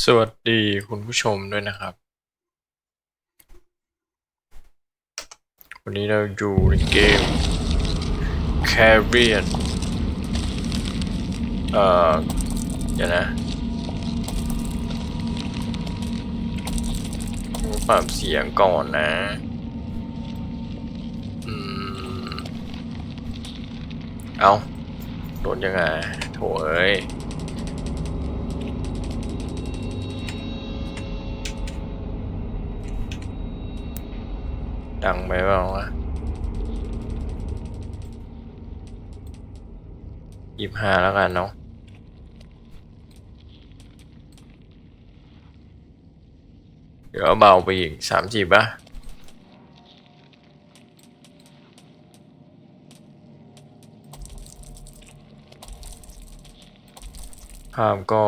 สวัสดีคุณผู้ชมด้วยนะครับ วันนี้เราอยู่ในเกม Carrion เอ่อเดี๋ยวนะปรับเสียงก่อนนะ อืม เอาโดนยังไง โถเอ้ย ดังไปเปล่าวะยี่ห้าแล้วกันเนาะเดี๋ยวเอาเบาไปอีกสามจีบปะภาพก็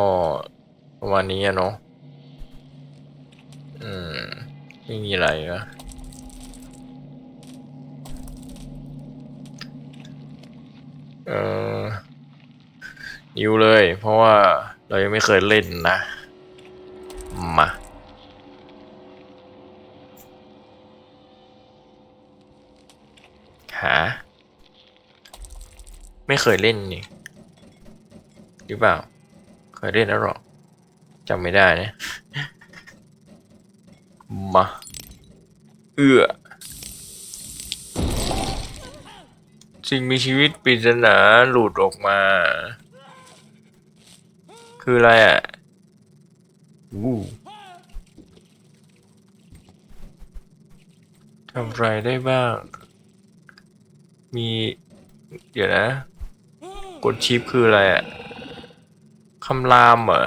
ประมาณนี้อะเนาะ อืม ไม่มีอะไรอะ เออนิวเลย เพราะว่าเรายังไม่เคยเล่นนะ มาหา ไม่เคยเล่นนี่หรือเปล่า เคยเล่นแล้วหรอจำไม่ได้นะ มา เอื้อ สิ่งมีชีวิตปริศนาหลุดออกมา คืออะไรอะวู้ทำไรได้บ้าง มี เดี๋ยวนะ กดชิปคืออะไรอะคำรามเหรอ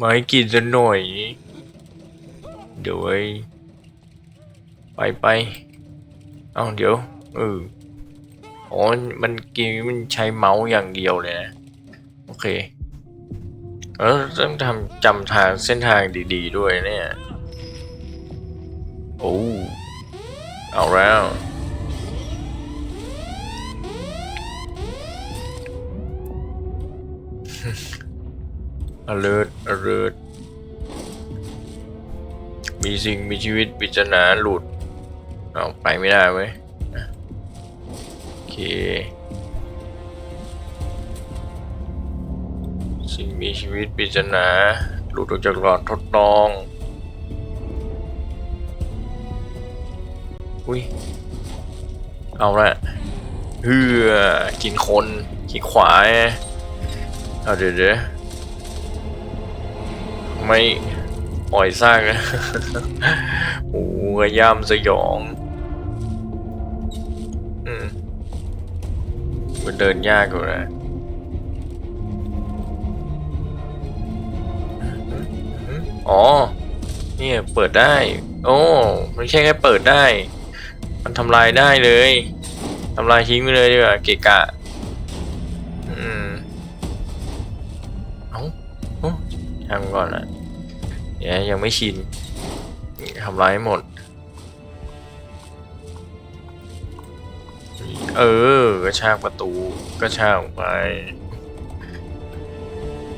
มาให้กินสักหน่อย เดี๋ยวไว้ ไปไปเอาเดี๋ยวเอออ๋อมันกมมันใช้เมาส์อย่างเดียวเลยนะ โอเคเออต้องทำจำทางเส้นทางดี ๆ ด้วยเนี่ย โอ้เอาแล้ว alert alert มีสิ่งมีชีวิตปริศนาหลุด เอาไปไม่ได้เว้ยโอเค สิ่งมีชีวิตปริศนาหลุดออกจากหลอดทดลอง อุ้ย เอาละเฮือกินคนขี้ขวาเอาเดี๋ยวเดี๋ยวไม่ปล่อยซากนะ โอ้กระย่ำสยอง มันเดินยากกว่านะอ๋อ เนี่ย เปิดได้ โอ้ไม่ใช่แค่เปิดได้ มันทำลายได้เลยทำลายทิ้งไปเลยดีกว่าเกะกะ อืม เอ้าเอ้าทำก่อนนะเดี๋ยวยังไม่ชินทำร้ายหมด เออกระชากประตูกระชากออกไป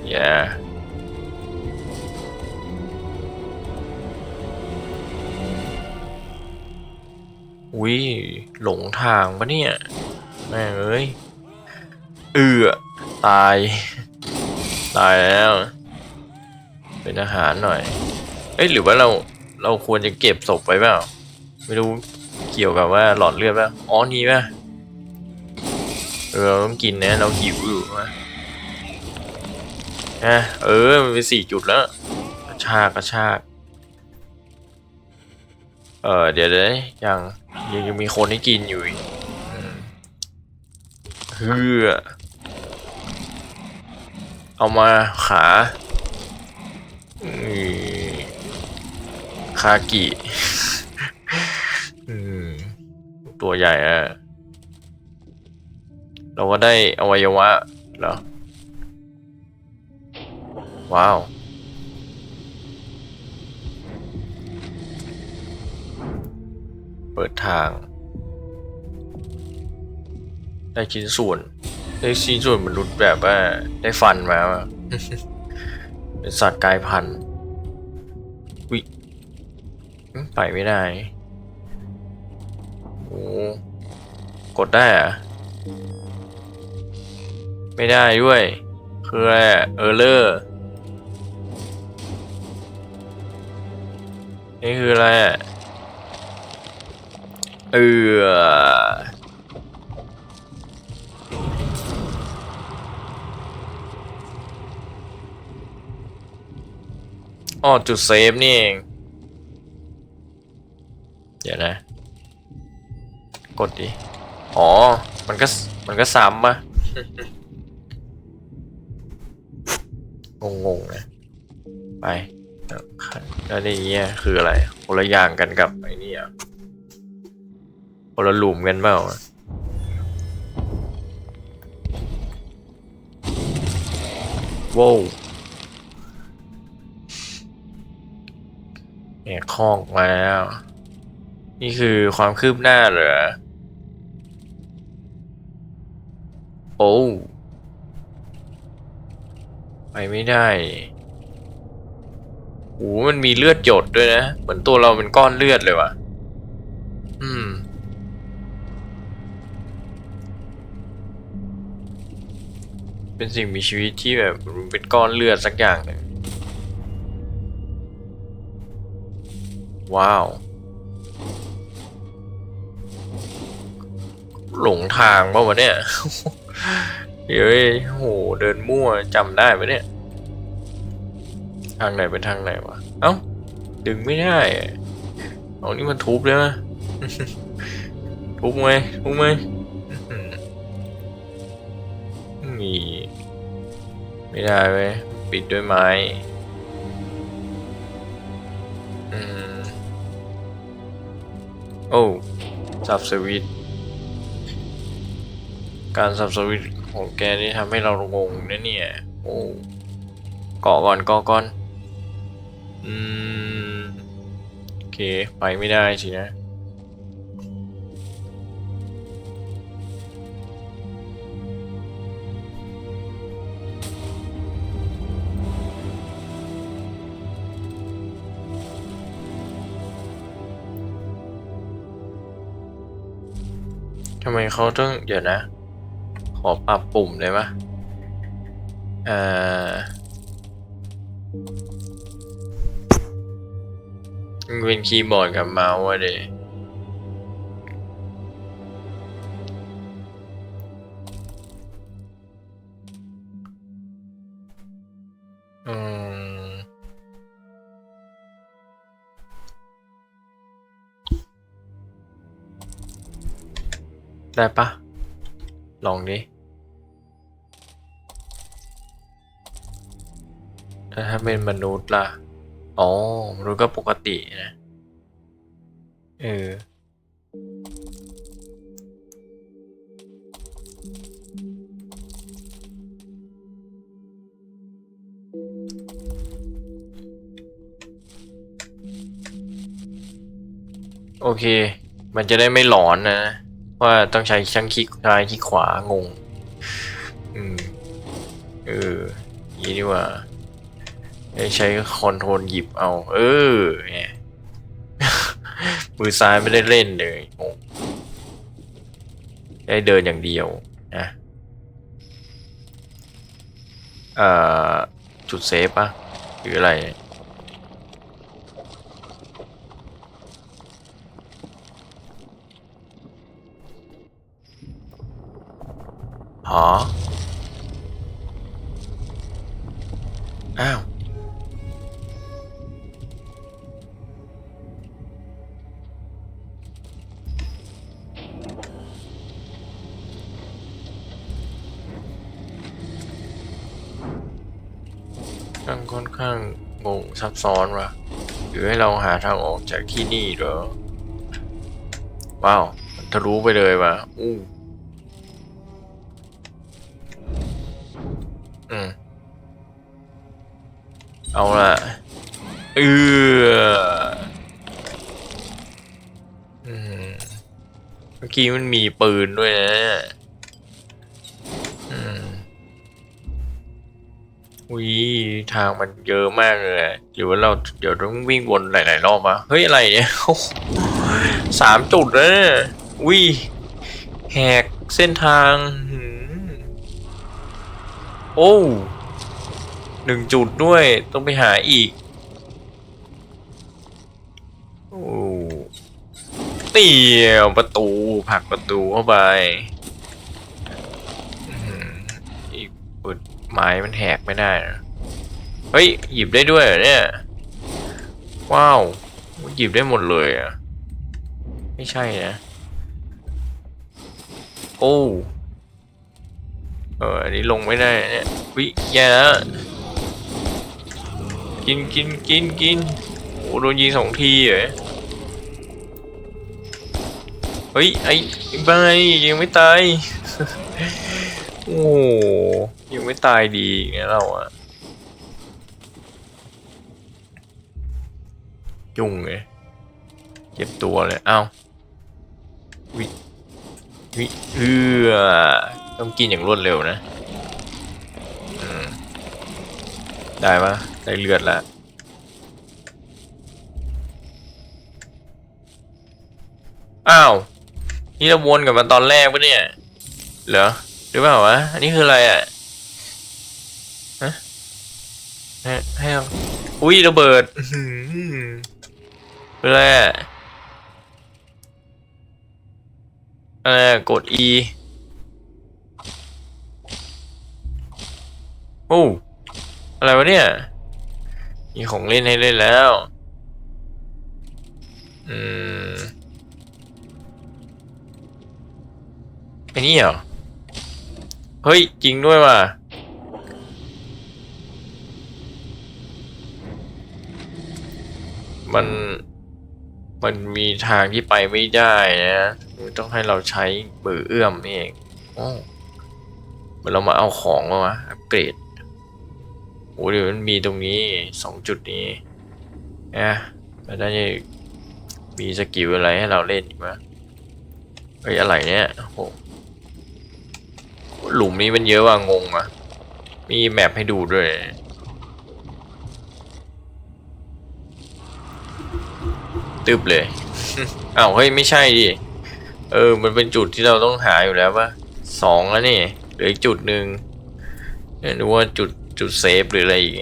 อย่าอุ้ยหลงทางปะเนี่ย แม่เอ้ย เอือตาย ตายแล้ว เป็นอาหารหน่อย เอ้ยหรือว่าเราเราควรจะเก็บศพไว้เปล่า ไม่รู้เกี่ยวกับว่าหลอดเลือดป่ะ อ๋อนี่ป่ะ เออเราต้องกินนะ เราหิวอยู่วะเออ มันเป็นสี่จุดแล้ว กระชากกระชาก เออเดี๋ยวเดี๋ยวยังยังมีคนให้กินอยู่อีกเฮือเอามาขาคากิตัวใหญ่อะ เราก็ได้อวัยวะเหรอ ว้าว เปิดทาง ได้ชิ้นส่วน ได้ชิ้นส่วนมนุษย์แบบว่า ได้ฟันมาเป็นสัตว์กายพันธุ์วิไปไม่ได้ โอ้ กดได้อะ ไม่ได้ด้วย คืออะไรเออเลอร์นี่คืออะไรอะเอออ๋อจุดเซฟนี่เอง เดี๋ยวนะ กดดิ อ๋อ มันก็ มันก็ซ้ำปะ งงๆนะไปแล้วนี่เงี้ยคืออะไรคนละอย่างกันกับไอ้นี่อะคนละหลุมกันเปล่าว้าวเนี่ยคอกมาแล้ว นี่คือความคืบหน้าเหรอ โอ้ ไปไม่ได้โอ้มันมีเลือดหยดด้วยนะ เหมือนตัวเราเป็นก้อนเลือดเลยว่ะ อืม เป็นสิ่งมีชีวิตที่แบบเป็นก้อนเลือดสักอย่างหนึ่งว้าว หลงทางป่าวะเนี่ย เดี๋ยวเอ้โห เดินมั่วจำได้ไหมเนี่ย ทางไหนเป็นทางไหนวะ เอ้า ดึงไม่ได้เอานี่มันทุบเลยนะทุบไหมทุบไหมมีไม่ได้เว้ยปิดด้วยไม้อืมโอ้สับสวิตการสับสวิต ของแกนี่ทำให้เรางงนะเนี่ย โอ้เกาะก่อนเกาะก่อน อืม โอเค ไปไม่ได้สินะ ทำไมเขาต้อง เดี๋ยวนะ ขอปรับปุ่มได้ปะเอ่อมันเป็นคีย์บอร์ดกับเมาส์อะเดอืมได้ปะ ลองดิถ้าเป็นมนุษย์ล่ะ อ๋อ มนุษย์ก็ปกตินะ เออ โอเค มันจะได้ไม่หลอนนะ ว่าต้องใช้ช่างคลิกซ้ายคลิกขวางง อืม เอออย่างนี้ดีกว่าให้ใช้คอนโทรลหยิบเอา เออเนี่ยมือซ้ายไม่ได้เล่นเลยงงได้เดินอย่างเดียวนะเอ่อจุดเซฟปะหรืออะไร หออ้าว ค่อนค่อนข้างงงซับซ้อนว่ะหรือให้เราหาทางออกจากที่นี่เหรอ ว้าว มันทะลุไปเลยว่ะอู้ เอาละเออเมื่อกี้มันมีปืนด้วยนะอือุ้ยทางมันเยอะมากเลย หรือว่าเราเดี๋ยวต้องวิ่งวนหลาย ๆ รอบวะเฮ้ย อะไรเนี่ยสามจุดแล้วเนี่ยอุ้ยแหกเส้นทาง โอ้ หนึ่งจุดด้วย ต้องไปหาอีก โอ้เตี่ยวประตูผักประตูเข้าไปอีกเปิดไม้มันแหกไม่ได้นะเฮ้ย หยิบได้ด้วยเนี่ย ว้าว หยิบได้หมดเลยอะ ไม่ใช่นะ โอ้เอออันนี้ลงไม่ได้เนี่ยวิแย่แล้ว กินกินกินกินโอ้โดนยิงสองทีเหรอเฮ้ยไอ้ไอ้ใบยังไม่ตาย โอ้ยังไม่ตายดีไงเราอะยุ่งเลยเจ็บตัวเลยเอ้าวิวิเอือต้องกินอย่างรวดเร็วนะอืม ได้ปะได้เลือดแล้วอ้าว นี่เราวนกับมาตอนแรกปะเนี่ย เหรอหรือเปล่าวะ อันนี้คืออะไรอะฮะให้อุ้ยระเบิดอื้อหือเป็นอะไรอะอะไรอกด E โอ้ อะไรวะเนี่ย มีของเล่นให้เล่นแล้ว อืมไอ้นี่เหรอ เฮ้ย จริงด้วยว่ะมัน มันมีทางที่ไปไม่ได้นะมันต้องให้เราใช้เบอเอื้อมนี่เองโอ้เหมือนเรามาเอาของมาวะอัปเกรด โอ้เดี๋ยวมันมีตรงนี้สองจุดนี้นะแล้วน่าจะมีสกิลอะไรให้เราเล่นอีกไหมเฮ้อะไรเนี่ยโอ้โหหลุมนี้มันเยอะว่ะงงอะ มีแมปให้ดูด้วยตึบเลยอ้าวเฮ้ยไม่ใช่ดิเออ มันเป็นจุดที่เราต้องหาอยู่แล้วปะสองแล้วนี่เหลืออีกจุดหนึ่งเนี่ยนึกว่าจุด จุดเซฟหรืออะไรอีก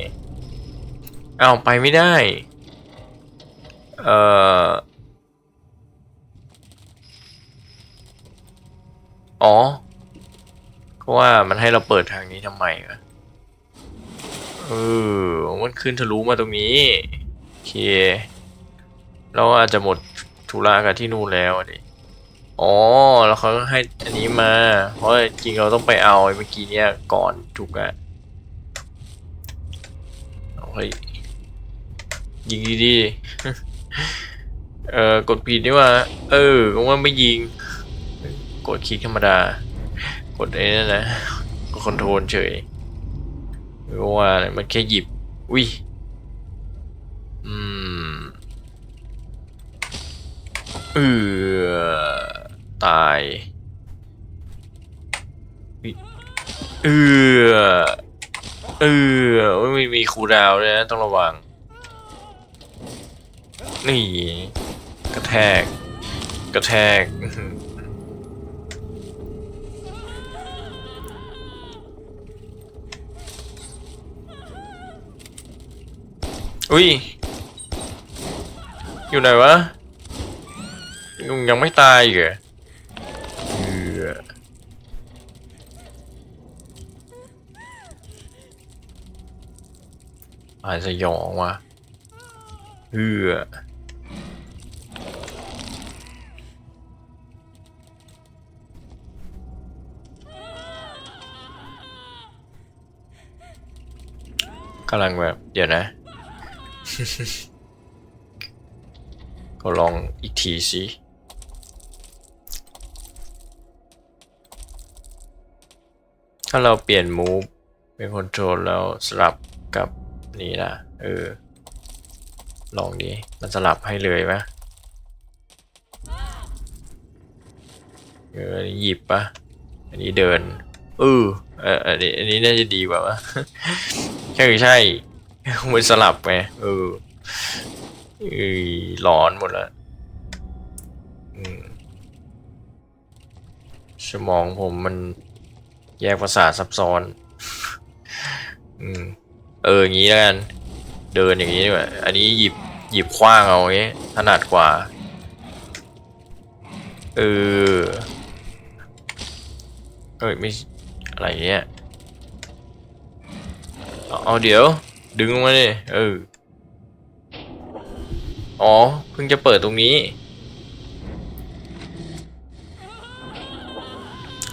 อ้าไปไม่ได้ เอ่อ อ๋อ ก็ว่ามันให้เราเปิดทางนี้ทำไมวะเออ มันขึ้นทะลุมาตรงนี้ โอเค เราอาจจะหมดธุระกับที่นู่นแล้วดิอ๋อ แล้วเขาก็ให้อันนี้มา เพราะจริงเราต้องไปเอาไอ้เมื่อกี้เนี้ยก่อนถูกอะ เฮ้ยยิงดีๆเออกดผิดนี่ว่า เออก็ว่าไม่ยิง กดคลิกธรรมดา กดไอ้นั่นนะกดคอนโทรลเฉยเพราะว่ามันแค่หยิบอุ้ยอืมเออตายอุ๊ยเออ เออไม่มีคูดาวด้วยนะต้องระวัง นี่ กระแทก กระแทก อุ้ย อยู่ไหนวะ ยังยังไม่ตายอีกเหรอเอือ อาจจะยองว่ะเอือกำลังแบบ เดี๋ยวนะ ก็ลองอีกทีสิถ้าเราเปลี่ยนมูฟเป็นคอนโทรลแล้วสลับกับ นี่นะเออ ลองดีมันสลับให้เลยไหมเอออนนหยิบปะอันนี้เดินเออเอออันนี้อันนี้น่าจะดีกว่าวะใช่ใช่มันสลับไงเออเอ้ยร้อนหมดแล้วสมองผมมันแยกประสาทซับซ้อน อืม เอออย่างนี้แล้วกันเดินอย่างนี้ดีกว่าอันนี้หยิบหยิบคว้างเอาอย่างงี้ถนัดกว่าเออเอ้ยไม่อะไรเนี้ยเอาเดี๋ยว ดึงมาดิเอออ๋อเพิ่งจะเปิดตรงนี้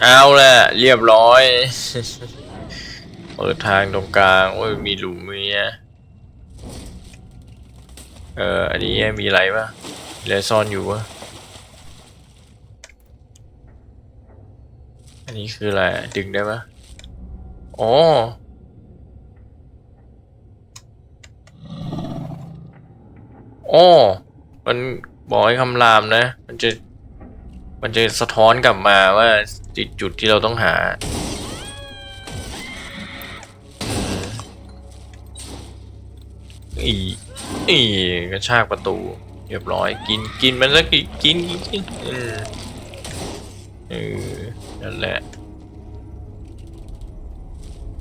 เอาแหละเรียบร้อย เปิดทางตรงกลางโอ้ยมีหลุมมีอะเอออันนี้มีอะไรปะมีอะไรซ่อนอยู่ปะอันนี้คืออะไรดึงได้ปะอ๋ออ๋อมันบอกให้คำรามนะ มันจะ มันจะสะท้อนกลับมาว่าจุดที่เราต้องหา อีอีกระชากประตูเรียบร้อยกินกินมันสักกินกินกินกินเออเออนั่นแหละ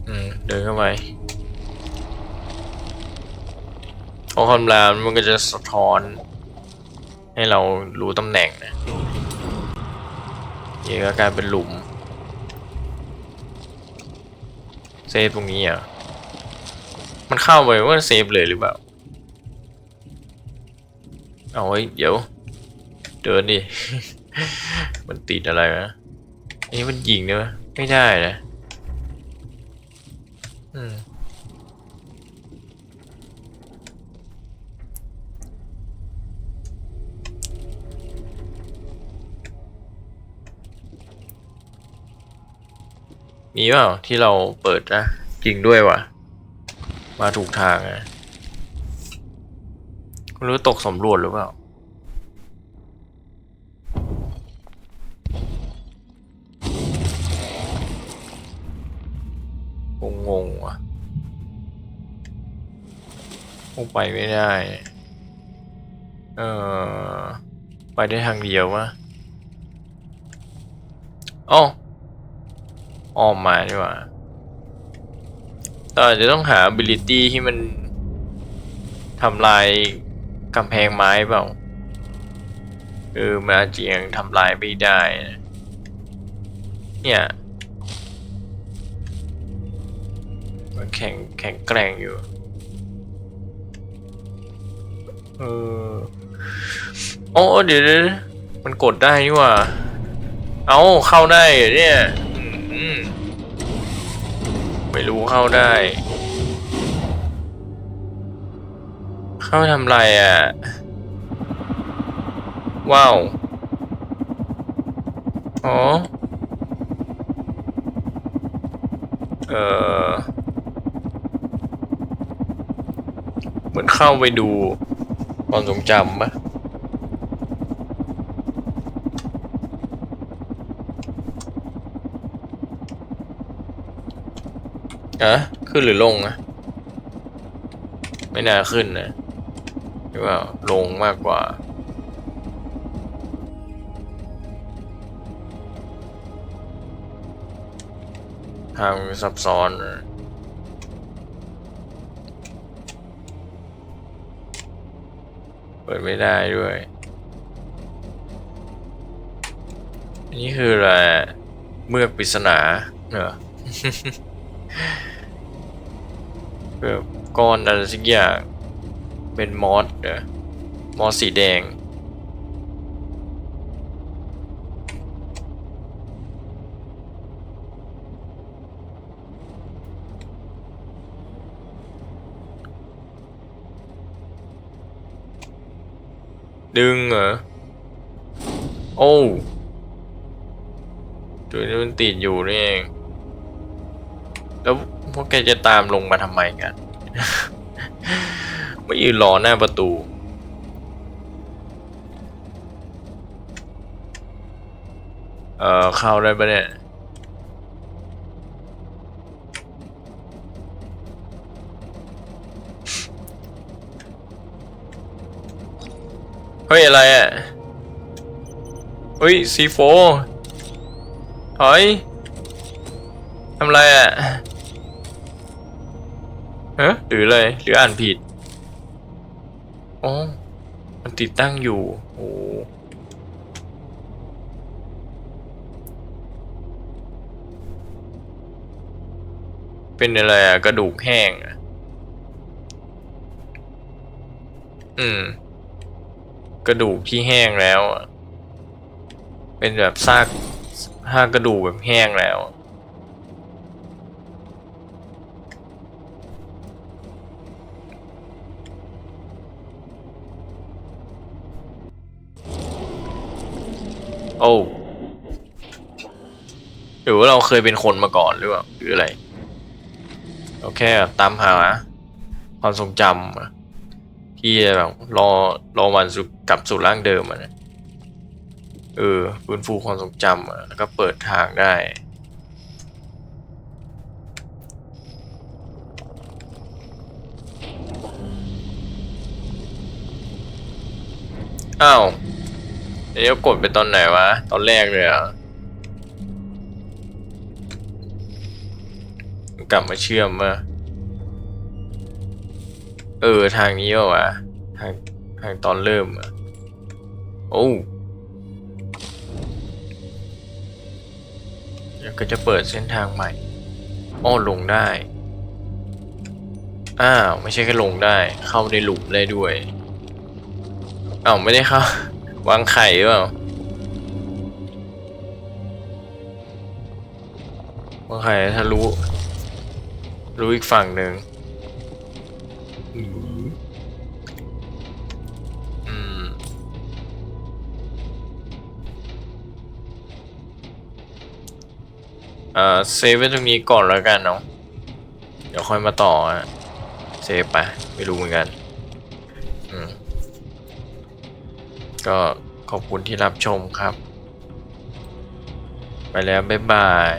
อืมเดินเข้าไปพอคำรามมันก็จะสะท้อน ให้เรารู้ตำแหน่งนะนี่ก็กลายเป็นหลุม เซฟตรงนี้อะ มันเข้าไปว่าเซฟเลยหรือเปล่า เอาไว้เดี๋ยว เดินดิ มันติดอะไรวะอันนี้มันยิงได้ไหมไม่ได้นะอืมมีเปล่าที่เราเปิดนะจริงด้วยว่ะ มาถูกทางไม่รู้ตกสำรวจหรือเปล่างงงๆว่ะคงไปไม่ได้ เออไปได้ทางเดียววะอ๋ออ้อมมาดีกว่า แต่อาจจะต้องหา ability ที่มันทำลายกำแพงไม้เปล่าเออมันอาจจะยังทำลายไม่ได้นะเนี่ยมันแข็งแข็งแกร่งอยู่เออโอ้เดี๋ยวมันกดได้นี่ว่า เอาเข้าได้เนี่ย ไม่รู้เข้าได้ เข้าทำไรอะ ว้าว อ๋อ เออเหมือนเข้าไปดูความทรงจำปะ อะขึ้นหรือลงอะไม่น่าขึ้นนะหรือว่าลงมากกว่าทางซับซ้อนเปิดไม่ได้ด้วยนนี้คืออะไรเมือกปริศนาเหรอ แบบก้อนอะไรสักอย่างเป็นมอสเหรอมอสสีแดง ดึงเหรอ โอ้ตัวนี้มันติดอยู่นี่เองแล้ว พวกแกจะตามลงมาทำไมกันไม่ยืนรอหน้าประตูเอ่อเข้าได้ปะเนี่ยเฮ้ยอะไรอะเฮ้ยซีโฟเฮ้ยทำไรอะ เฮ้หรืออะไรหรืออ่านผิด อ๋อ มันติดตั้งอยู่ โอ้เป็นอะไรอะกระดูกแห้งอะอืม กระดูกที่แห้งแล้วอะเป็นแบบซากซากกระดูกแบบแห้งแล้ว โอ้หรือว่าเราเคยเป็นคนมาก่อนหรือเปล่าหรืออะไรโอเคตามหาความทรงจำที่แบบรอรอวันสุกลับสู่ร่างเดิมอะนะเออฟื้นฟูความทรงจำแล้วก็เปิดทางได้อ้าว เดี๋ยกดไปตอนไหนวะ ตอนแรกเลยเหรอะกลับมาเชื่อมมาเออ ทางนี้วะทางทางตอนเริ่มอะโอ้แล้วก็จะเปิดเส้นทางใหม่อ้อลงได้ อ้าว ไม่ใช่แค่ลงได้ เข้าในหลุมได้ด้วยอ้าวไม่ได้เข้า วางไข่หรือเปล่าวางไข่ถ้ารู้รู้อีกฝั่งหนึ่งอืมอืมอ่าเซฟไว้ตรงนี้ก่อนแล้วกันเนาะเดี๋ยวค่อยมาต่ออะเซฟไปไม่รู้เหมือนกัน อืม ก็ขอบคุณที่รับชมครับ ไปแล้ว บ๊ายบาย